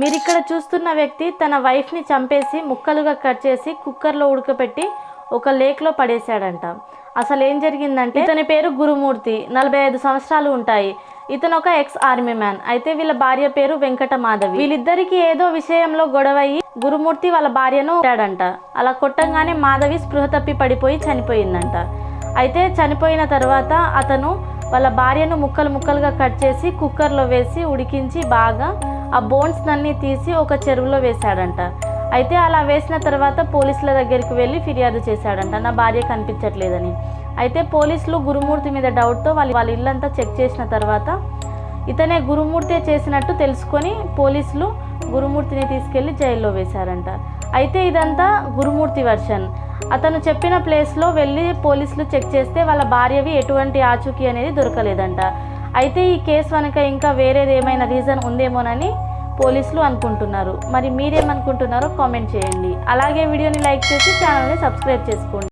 మీరు ఇక్కడ చూస్తున్న వ్యక్తి తన వైఫ్ని చంపేసి ముక్కలుగా కట్ చేసి కుక్కర్లో ఉడకపెట్టి ఒక లేక్లో పడేశాడంట. అసలు ఏం జరిగిందంటే ఇతని పేరు గురుమూర్తి నలభై ఐదు సంవత్సరాలు ఉంటాయి. ఇతను ఒక ఎక్స్ ఆర్మీ మ్యాన్. అయితే వీళ్ళ భార్య పేరు వెంకట మాధవి. వీళ్ళిద్దరికి ఏదో విషయంలో గొడవయ్యి గురుమూర్తి వాళ్ళ భార్యను కొట్టాడంట. అలా కొట్టంగానే మాధవి స్పృహ తప్పి పడిపోయి చనిపోయిందంట. అయితే చనిపోయిన తర్వాత అతను వాళ్ళ భార్యను ముక్కలు ముక్కలుగా కట్ చేసి కుక్కర్లో వేసి ఉడికించి బాగా ఆ బోన్స్ అన్నీ తీసి ఒక చెరువులో వేశాడంట. అయితే అలా వేసిన తర్వాత పోలీసుల దగ్గరికి వెళ్ళి ఫిర్యాదు చేశాడంట. నా భార్య కనిపించట్లేదని. అయితే పోలీసులు గురుమూర్తి మీద డౌట్తో వాళ్ళ వాళ్ళ ఇల్లంతా చెక్ చేసిన తర్వాత ఇతనే గురుమూర్తి చేసినట్టు తెలుసుకొని పోలీసులు గురుమూర్తిని తీసుకెళ్ళి జైల్లో వేశారంట. అయితే ఇదంతా గురుమూర్తి వర్షన్. అతను చెప్పిన ప్లేస్లో వెళ్ళి పోలీసులు చెక్ చేస్తే వాళ్ళ భార్యవి ఎటువంటి ఆచూకీ అనేది దొరకలేదంట. అయితే ఈ కేసు వెనక ఇంకా వేరేది ఏమైనా రీజన్ ఉందేమోనని పోలీసులు అనుకుంటున్నారు. మరి మీరేమనుకుంటున్నారో కామెంట్ చేయండి. అలాగే వీడియోని లైక్ చేసి ఛానల్ని సబ్స్క్రైబ్ చేసుకోండి.